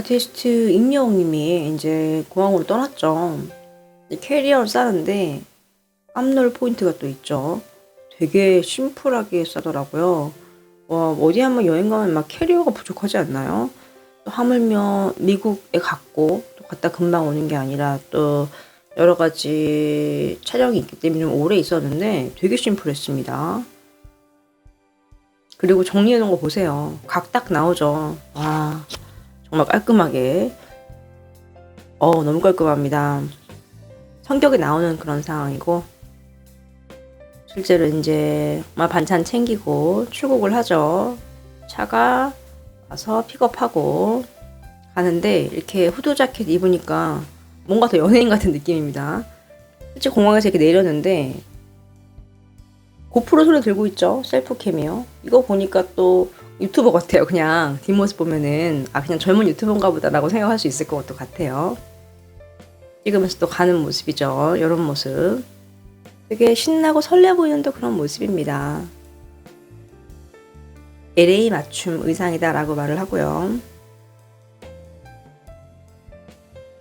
아티스트 임영웅님이 이제 공항으로 떠났죠. 캐리어를 싸는데 깜놀 포인트가 또 있죠. 되게 심플하게 싸더라고요. 와, 어디 한번 여행 가면 막 캐리어가 부족하지 않나요? 또 하물며 미국에 갔고 또 갔다 금방 오는 게 아니라 또 여러 가지 촬영이 있기 때문에 좀 오래 있었는데 되게 심플했습니다. 그리고 정리해 놓은 거 보세요. 각 딱 나오죠. 와, 정말 깔끔하게. 어, 너무 깔끔합니다. 성격이 나오는 그런 상황이고, 실제로 이제 막 반찬 챙기고 출국을 하죠. 차가 와서 픽업하고 가는데 이렇게 후드 자켓 입으니까 뭔가 더 연예인 같은 느낌입니다. 실제 공항에서 이렇게 내렸는데 고프로 소리 들고 있죠. 셀프캠이요. 이거 보니까 또 유튜버 같아요. 그냥 뒷모습 보면은 아 그냥 젊은 유튜버인가 보다라고 생각할 수 있을 것도 같아요. 찍으면서 또 가는 모습이죠. 이런 모습. 되게 신나고 설레 보이는 또 그런 모습입니다. LA 맞춤 의상이다라고 말을 하고요.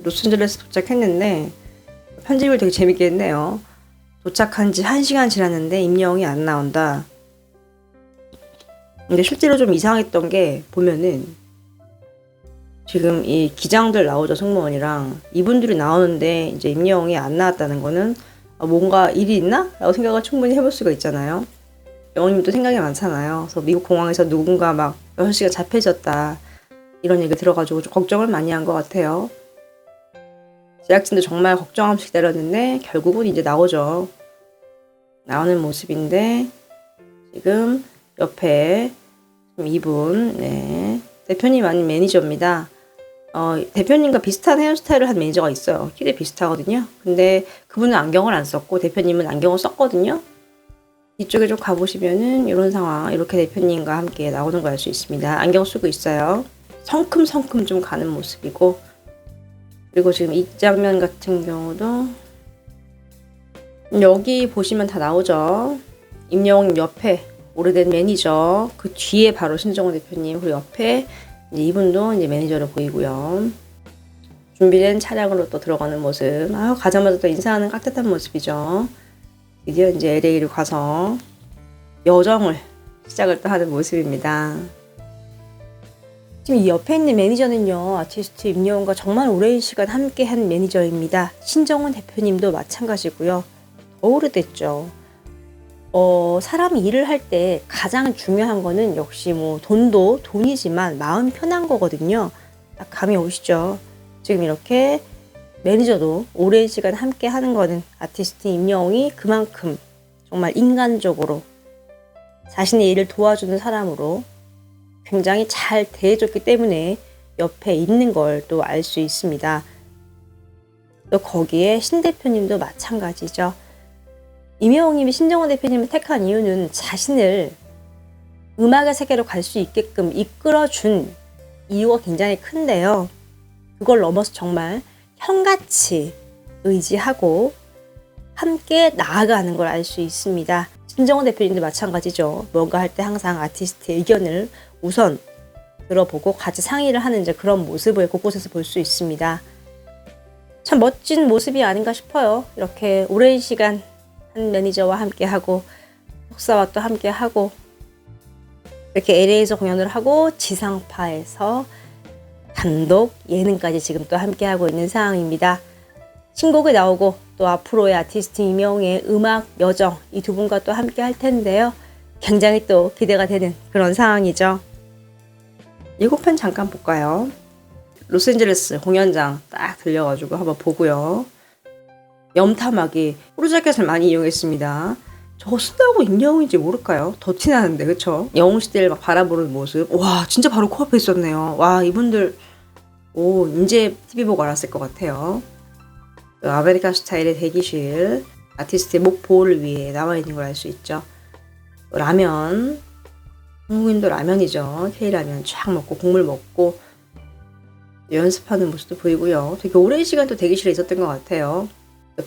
로스앤젤레스 도착했는데 편집을 되게 재밌게 했네요. 도착한 지 1시간 지났는데 임영웅이 안 나온다. 근데 실제로 좀 이상했던 게 보면은 지금 이 기장들 나오죠 승무원이랑 이분들이 나오는데 이제 임영웅이 안 나왔다는 거는 아, 뭔가 일이 있나? 라고 생각을 충분히 해볼 수가 있잖아요. 영호님도 생각이 많잖아요. 그래서 미국 공항에서 누군가 막 6시간 잡혀졌다. 이런 얘기 들어가지고 좀 걱정을 많이 한 것 같아요. 제작진도 정말 걱정하면서 기다렸는데 결국은 이제 나오죠. 나오는 모습인데 지금 옆에 이분 네. 대표님 아닌 매니저입니다. 어, 대표님과 비슷한 헤어스타일을 한 매니저가 있어요. 키도 비슷하거든요. 근데 그분은 안경을 안 썼고 대표님은 안경을 썼거든요. 이쪽에 좀 가보시면은 이런 상황 이렇게 대표님과 함께 나오는 걸 알 수 있습니다. 안경 쓰고 있어요. 성큼성큼 좀 가는 모습이고 그리고 지금 이 장면 같은 경우도 여기 보시면 다 나오죠. 임영웅 옆에 오래된 매니저 그 뒤에 바로 신정호 대표님 그리고 옆에 이제 이분도 이제 매니저로 보이고요. 준비된 차량으로 또 들어가는 모습. 아 가자마자 또 인사하는 깍듯한 모습이죠. 드디어 이제 LA로 가서 여정을 시작을 또 하는 모습입니다. 지금 이 옆에 있는 매니저는요, 아티스트 임영웅과 정말 오랜 시간 함께 한 매니저입니다. 신정훈 대표님도 마찬가지고요. 더 오래됐죠. 어, 사람이 일을 할 때 가장 중요한 거는 역시 뭐 돈도 돈이지만 마음 편한 거거든요. 딱 감이 오시죠? 지금 이렇게 매니저도 오랜 시간 함께 하는 거는 아티스트 임영웅이 그만큼 정말 인간적으로 자신의 일을 도와주는 사람으로 굉장히 잘 대해줬기 때문에 옆에 있는 걸 또 알 수 있습니다. 또 거기에 신 대표님도 마찬가지죠. 임영웅님이 신정원 대표님을 택한 이유는 자신을 음악의 세계로 갈 수 있게끔 이끌어준 이유가 굉장히 큰데요. 그걸 넘어서 정말 형같이 의지하고 함께 나아가는 걸 알 수 있습니다. 신정원 대표님도 마찬가지죠. 뭔가 할 때 항상 아티스트의 의견을 우선 들어보고 같이 상의를 하는 이제 그런 모습을 곳곳에서 볼 수 있습니다. 참 멋진 모습이 아닌가 싶어요. 이렇게 오랜 시간 한 매니저와 함께 하고 속사와 또 함께 하고 이렇게 LA에서 공연을 하고 지상파에서 단독 예능까지 지금 또 함께 하고 있는 상황입니다. 신곡이 나오고 또 앞으로의 아티스트 이명의 음악 여정 이 두 분과 또 함께 할 텐데요. 굉장히 또 기대가 되는 그런 상황이죠. 예고편 잠깐 볼까요? 로스앤젤레스 공연장 딱 들려가지고 한번 보고요. 염탐하기 호루자켓을 많이 이용했습니다. 저거 쓴다고 임영웅인지 모를까요? 더 티나는데 그쵸? 영웅 시대를 막 바라보는 모습 와 진짜 바로 코앞에 있었네요. 와 이분들 오 이제 TV 보고 알았을 것 같아요. 그 아메리칸 스타일의 대기실 아티스트의 목 보호를 위해 나와 있는 걸 알 수 있죠. 라면 한국인도 라면이죠. K라면 쫙 먹고 국물 먹고 연습하는 모습도 보이고요. 되게 오랜 시간 또 대기실에 있었던 것 같아요.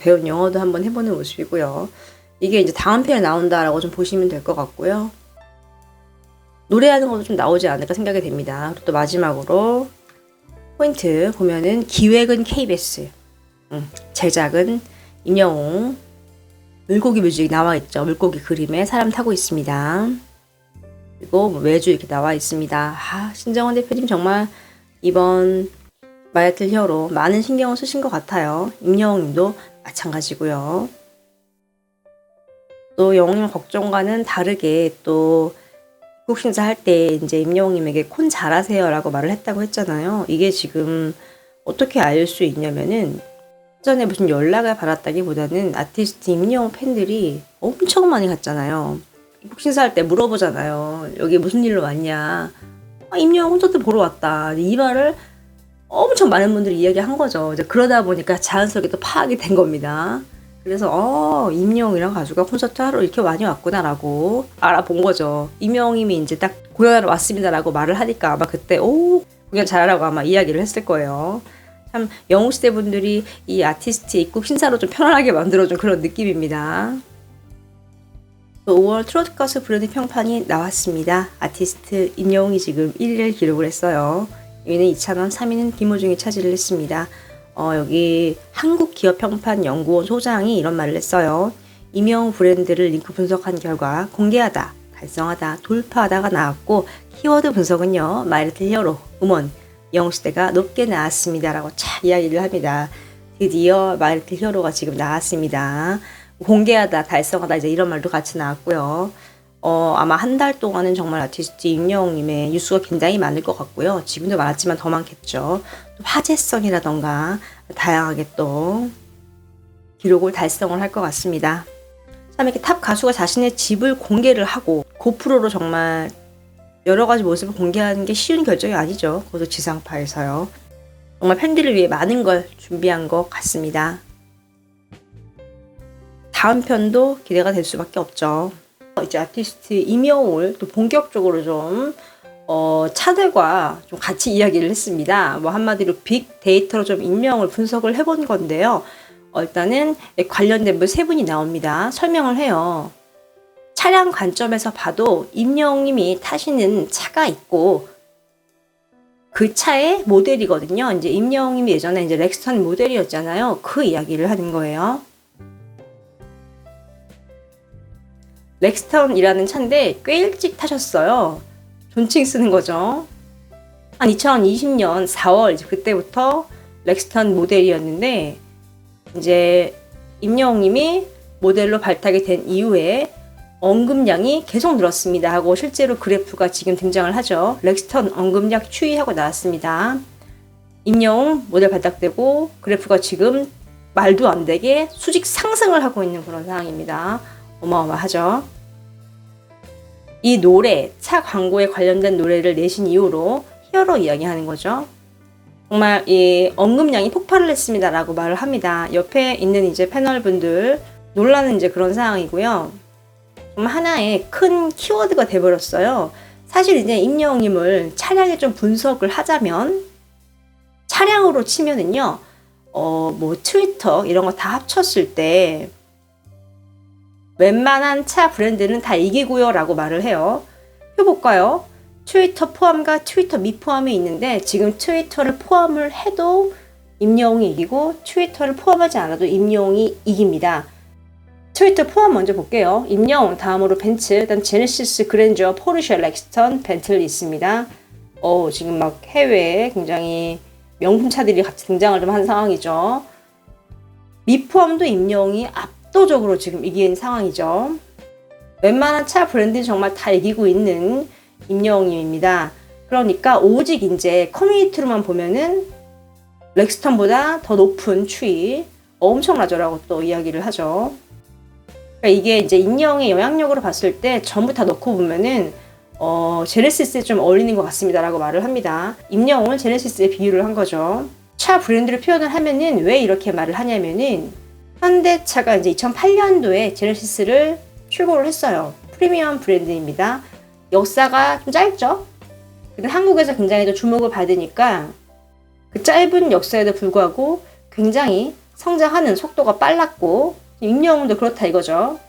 배운 영어도 한번 해보는 모습이고요. 이게 이제 다음 편에 나온다라고 좀 보시면 될 것 같고요. 노래하는 것도 좀 나오지 않을까 생각이 됩니다. 그리고 또 마지막으로 포인트 보면은 기획은 KBS, 음, 제작은 임영웅, 물고기 뮤직 나와 있죠. 물고기 그림에 사람 타고 있습니다. 그리고 뭐 매주 이렇게 나와 있습니다. 아, 신정원 대표님 정말 이번 마야틀 히어로 많은 신경을 쓰신 것 같아요. 임영웅님도 마찬가지고요. 또 영웅님 걱정과는 다르게 또 입국 심사 할 때 이제 임영웅님에게 콘 잘하세요라고 말을 했다고 했잖아요. 이게 지금 어떻게 알 수 있냐면은 전에 무슨 연락을 받았다기보다는 아티스트 임영웅 팬들이 엄청 많이 갔잖아요. 입국 심사 할 때 물어보잖아요. 여기 무슨 일로 왔냐? 아, 임영웅 콘서트 보러 왔다. 이 말을 엄청 많은 분들이 이야기한 거죠. 이제 그러다 보니까 자연스럽게 또 파악이 된 겁니다. 그래서 어 임영웅이랑 가수가 콘서트 하러 이렇게 많이 왔구나라고 알아본 거죠. 임영웅님이 이제 딱 공연하러 왔습니다라고 말을 하니까 아마 그때 오 공연 잘하라고 아마 이야기를 했을 거예요. 참 영웅 시대 분들이 이 아티스트 입국 신사로 좀 편안하게 만들어준 그런 느낌입니다. 또 5월 트로트 가수 브랜드 평판이 나왔습니다. 아티스트 임영웅이 지금 1위를 기록을 했어요. 2위는 이찬원, 3위는 김호중이 차지를 했습니다. 어, 여기 한국기업평판연구원 소장이 이런 말을 했어요. 임영 브랜드를 링크 분석한 결과 공개하다, 달성하다, 돌파하다가 나왔고 키워드 분석은요. 마이리틀 히어로, 음원, 영시대가 높게 나왔습니다 라고 참 이야기를 합니다. 드디어 마이리틀 히어로가 지금 나왔습니다. 공개하다, 달성하다 이제 이런 말도 같이 나왔고요. 어, 아마 한 달 동안은 정말 아티스트 임영웅님의 뉴스가 굉장히 많을 것 같고요. 지금도 많았지만 더 많겠죠. 또 화제성이라던가 다양하게 또 기록을 달성을 할 것 같습니다. 참 이렇게 탑 가수가 자신의 집을 공개를 하고 고프로로 정말 여러 가지 모습을 공개하는 게 쉬운 결정이 아니죠. 그것도 지상파에서요. 정말 팬들을 위해 많은 걸 준비한 것 같습니다. 다음 편도 기대가 될 수밖에 없죠. 이제 아티스트 임영웅을 또 본격적으로 좀 어, 차들과 좀 같이 이야기를 했습니다. 뭐 한마디로 빅 데이터로 좀 임명을 분석을 해본 건데요. 어, 일단은 관련된 분세 분이 나옵니다. 설명을 해요. 차량 관점에서 봐도 임영웅님이 타시는 차가 있고 그 차의 모델이거든요. 이제 임영웅님이 예전에 이제 렉스턴 모델이었잖아요. 그 이야기를 하는 거예요. 렉스턴이라는 차인데 꽤 일찍 타셨어요. 존칭 쓰는 거죠. 한 2020년 4월 그때부터 렉스턴 모델이었는데 이제 임영웅님이 모델로 발탁이 된 이후에 언급량이 계속 늘었습니다 하고 실제로 그래프가 지금 등장을 하죠. 렉스턴 언급량 추이하고 나왔습니다. 임영웅 모델 발탁되고 그래프가 지금 말도 안 되게 수직 상승을 하고 있는 그런 상황입니다. 어마어마하죠. 이 노래, 차 광고에 관련된 노래를 내신 이후로 히어로 이야기하는 거죠. 정말 이 언급량이 폭발을 했습니다라고 말을 합니다. 옆에 있는 이제 패널 분들 놀라는 이제 그런 상황이고요. 정말 하나의 큰 키워드가 돼버렸어요. 사실 이제 임영웅님을 차량에 좀 분석을 하자면 차량으로 치면은요, 어, 뭐 트위터 이런 거 다 합쳤을 때 웬만한 차 브랜드는 다 이기고요 라고 말을 해요. 표 볼까요? 트위터 포함과 트위터 미 포함이 있는데 지금 트위터를 포함을 해도 임영웅이 이기고 트위터를 포함하지 않아도 임영웅이 이깁니다. 트위터 포함 먼저 볼게요. 임영웅, 다음으로 벤츠, 그다음 제네시스, 그랜저, 포르쉐, 렉스턴, 벤틀리 있습니다. 어, 지금 막 해외에 굉장히 명품 차들이 같이 등장을 좀 한 상황이죠. 미포함도 임영웅이 압도적으로 지금 이긴 상황이죠. 웬만한 차 브랜드는 정말 다 이기고 있는 임영웅입니다. 그러니까 오직 이제 커뮤니티로만 보면은 렉스턴보다 더 높은 추이 엄청나죠라고 또 이야기를 하죠. 그러니까 이게 이제 임영웅의 영향력으로 봤을 때 전부 다 넣고 보면은 어, 제네시스에 좀 어울리는 것 같습니다라고 말을 합니다. 임영웅을 제네시스에 비유를 한 거죠. 차 브랜드를 표현을 하면은 왜 이렇게 말을 하냐면은 현대차가 이제 2008년도에 제네시스를 출고를 했어요. 프리미엄 브랜드입니다. 역사가 좀 짧죠? 근데 한국에서 굉장히 또 주목을 받으니까 그 짧은 역사에도 불구하고 굉장히 성장하는 속도가 빨랐고 임영웅도 그렇다 이거죠.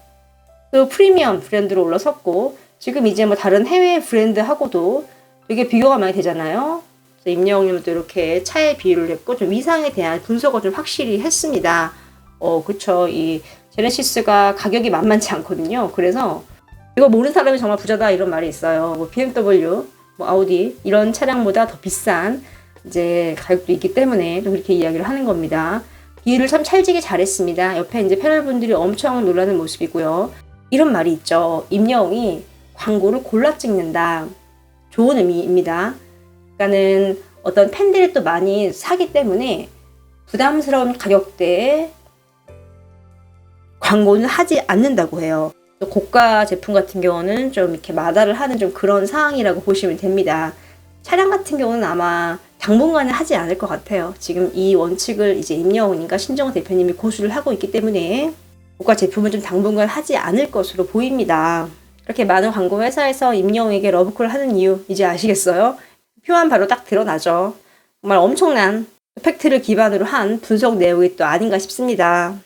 그 프리미엄 브랜드로 올라섰고 지금 이제 뭐 다른 해외 브랜드하고도 되게 비교가 많이 되잖아요. 임영웅님도 이렇게 차에 비유를 했고 좀 위상에 대한 분석을 좀 확실히 했습니다. 어, 그쵸. 이 제네시스가 가격이 만만치 않거든요. 그래서 이거 모르는 사람이 정말 부자다 이런 말이 있어요. 뭐 BMW, 뭐 아우디 이런 차량보다 더 비싼 이제 가격도 있기 때문에 또 그렇게 이야기를 하는 겁니다. 비유를 참 찰지게 잘했습니다. 옆에 이제 패널분들이 엄청 놀라는 모습이고요. 이런 말이 있죠. 임영웅이 광고를 골라 찍는다. 좋은 의미입니다. 그러니까는 어떤 팬들이 또 많이 사기 때문에 부담스러운 가격대에 광고는 하지 않는다고 해요. 또 고가 제품 같은 경우는 좀 이렇게 마다를 하는 좀 그런 상황이라고 보시면 됩니다. 차량 같은 경우는 아마 당분간은 하지 않을 것 같아요. 지금 이 원칙을 이제 임영웅님과 신정호 대표님이 고수를 하고 있기 때문에 고가 제품은 좀 당분간 하지 않을 것으로 보입니다. 그렇게 많은 광고 회사에서 임영웅에게 러브콜 하는 이유 이제 아시겠어요? 표한 바로 딱 드러나죠. 정말 엄청난 팩트를 기반으로 한 분석 내용이 또 아닌가 싶습니다.